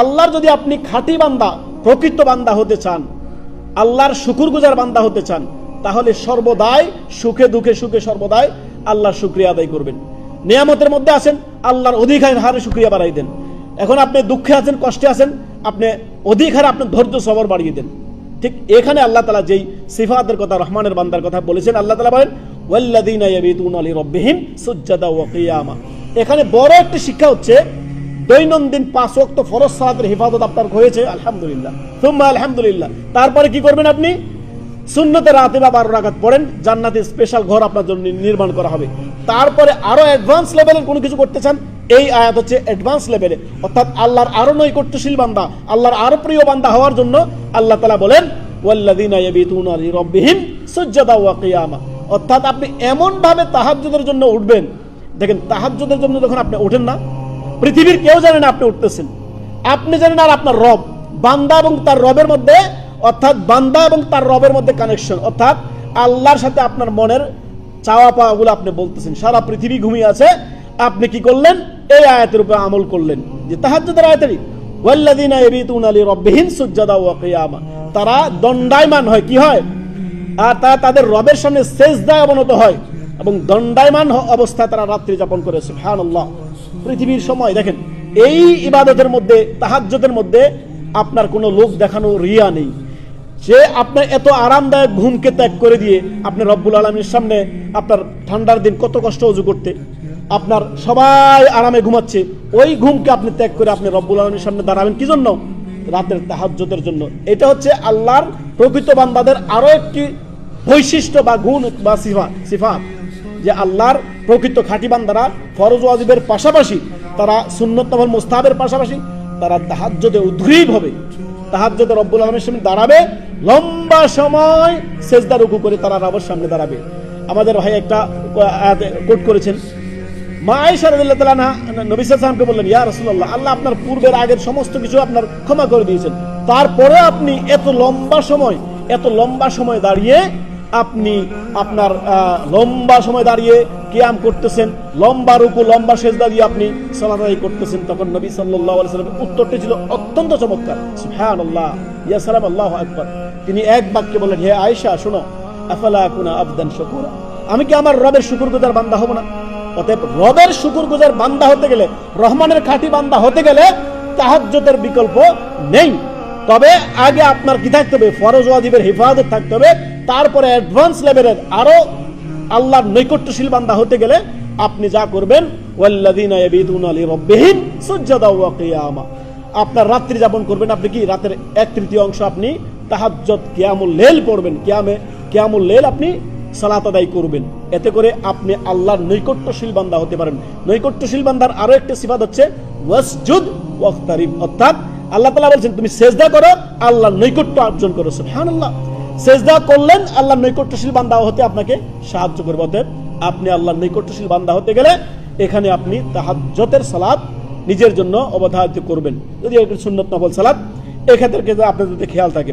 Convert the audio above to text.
আল্লাহর যদি আপনি খাঁটি বান্দা, প্রকৃত বান্দা হতে চান, আল্লাহর শুকুরগুজার বান্দা হতে চান, তাহলে সর্বদাই সুখে দুঃখে সুখে সর্বদাই আল্লাহর শুক্রিয়া আদায় করবেন। নিয়ামতের মধ্যে আছেন, আল্লাহর অধিক হারে শুক্রিয়া বাড়াই দেন। এখন আপনি দুঃখে আছেন, কষ্টে আছেন, আপনি অধিক হারে আপনার ধৈর্য সবর বাড়িয়ে দেন। ঠিক এখানে আল্লাহ তালা যেই সিফাতের কথা, রহমানের বান্দার কথা বলেছেন, আল্লাহ তালা বলেন, ওয়াল্লাযীনা ইয়াবিতুনা লিরাব্বিহিম সুজ্জাদা ওয়া কিয়ামা। এখানে বড় একটা শিক্ষা হচ্ছে দৈনন্দিন পাঁচ ওয়াক্ত ফরজ সালাতের হেফাজত আপনার হয়েছে, আলহামদুলিল্লাহ। সুম্মা আলহামদুলিল্লাহ। তারপরে কি করবেন আপনি? সুন্নতে রাতে বা বারো রাখাত পড়েন, জান্নাতে স্পেশাল ঘর আপনার জন্য নির্মাণ করা হবে। তারপরে আরও অ্যাডভান্স লেভেলের কোনো কিছু করতে চান, এই আয়াত হচ্ছে অ্যাডভান্স লেভেলে অর্থাৎ আল্লাহর আরও নৈকট্যশীল বান্দা, আল্লাহর আরও প্রিয় বান্দা হওয়ার জন্য আল্লাহ তালা বলেন, ওয়াল্লাযীনা ইয়াবিতুনা লিরাব্বিহিম সুজ্জাদা ওয়া কিয়ামা। অর্থাৎ আপনি এমন ভাবে তাহাজ্জুদের জন্য উঠবেন। দেখেন, তাহাজ্জুদের জন্য যখন আপনি ওঠেন না পৃথিবীর কেউ জানে না আপনি উঠতেছেন। আপনি জানেন আর আপনার রব। বান্দা এবং তার রবের মধ্যে, অর্থাৎ বান্দা এবং তার রবের মধ্যে কানেকশন অর্থাৎ আল্লাহর সাথে আপনার মনের চাওয়া পাওয়াগুলো আপনি বলতেছেন। সারা পৃথিবী ঘুমিয়ে আছে। আপনি কি করলেন? এই আয়াতের উপরে আমল করলেন। যে তাহাজ্জুদের আয়াতেরই ওয়াল্লাযীনা ইয়াবিতুনা লিরাব্বিহিম সুজ্জাদা ওয়া কিয়ামা। তারা দণ্ডায়মান হয়। কি হয়? আর তারা তাদের রবের সামনে সেজদায় অবনত হয়। এবং দণ্ডায়মান অবস্থায় তারা রাত্রি যাপন করে। সুবহানাল্লাহ। পৃথিবীর সময়, দেখেন, এই ইবাদতের মধ্যে, তাহাজ্জুদের মধ্যে আপনার কোনো লোক দেখানো রিয়া নেই। যে আপনার এত আরামদায়ক ঘুমকে ত্যাগ করে দিয়ে আপনি রব্বুল আলমীর সামনে আপনার ঠান্ডার দিন কত কষ্ট উজু করতে, আপনার সবাই আরামে ঘুমাচ্ছে, ওই ঘুমকে আপনি ত্যাগ করে আপনি রব্বুল আলমীর সামনে দাঁড়াবেন কি জন্য? রাতের তাহাজ্জুদের জন্য। এটা হচ্ছে আল্লাহর প্রকৃত বান্দাদের আরও একটি বৈশিষ্ট্য বা গুণ বা সিফা সিফাত। যে আল্লাহর প্রকৃত খাঁটি বান্দারা ফরজ ওয়াজিবের পাশাপাশি, তারা সুন্নত নফল মুস্তাহাবের পাশাপাশি, তারা তাহাজ্জুদে উদ্গ্রীব হবে। তাহাজ্জুদে রব্বুল আলমের সামনে দাঁড়াবে, লম্বা সময় সেজদা রুকু করে তারা রবের সামনে দাঁড়াবে। আমাদের ভাই একটা কোট করেছেন। তারপরে আপনি এত লম্বা সময়, এত লম্বা সময় দাঁড়িয়ে আপনি আপনার লম্বা সময় দাঁড়িয়ে কিয়াম করতেছেন, লম্বা রুকু, লম্বা সেজদা দিয়ে আপনি সালাত আদায় করতেছেন, তখন নবী সাল্লামের উত্তরটি ছিল অত্যন্ত চমৎকার। সুবহানাল্লাহ, ইয়া সালাম আল্লাহু আকবার। তিনি এক বাক্যে বললেন, হে আয়েশা, শোনো, আফালা কুনা আবদান শুকুরা? আমি কি আমার রবের শুকুর গুজার বান্দা হব না? অতএব রবের শুকরগুজার বান্দা হতে গেলে, রহমানের খাঁটি বান্দা হতে গেলে তাহাজ্জুদের বিকল্প নেই। তবে আগে আপনার কি থাকতে হবে? ফরজ ওয়াজিবের হেফাজত থাকতে হবে। তারপরে অ্যাডভান্স লেভেলের আরও আল্লাহর নৈকট্যশীল বান্দা হতে গেলে আপনি যা করবেন, ওয়াল্লাযীনা ইয়াবিতুনা লিরাব্বিহিম সুজ্জাদা ওয়া কিয়ামা। আপনার রাত্রি যাপন করবেন। আপনি কি রাতের এক তৃতীয় অংশ আপনি তাহাজ্জুদ কিয়ামুল লেল পড়বেন। কিয়ামে, কিয়ামুল লেল আপনি সালাত আদায় করবেন। এতে করে আপনি আল্লাহর নৈকট্যশীল বান্দা হতে পারেন। নৈকট্যশীল বান্দার আরও একটা সিফাত হচ্ছে, ওয়াসজুদ ওয়াক্তারিব অর্থাৎ আল্লাহ তালা বলছেন, তুমি সেজদা করো আল্লাহ নৈকট্য অর্জন করো। হ্যাঁ আল্লাহ সেজদা করলেন আল্লাহ নৈকট্যশীল বান্দা হতে আপনাকে সাহায্য করবে। অতএব আপনি আল্লাহ নৈকট্যশীল বান্দা হতে গেলে এখানে আপনি তাহাজ্জতের সালাদ নিজের জন্য অবধারিত করবেন। যদি সুন্নত নবল সালাদ এক্ষেত্রে আপনার যদি খেয়াল থাকে।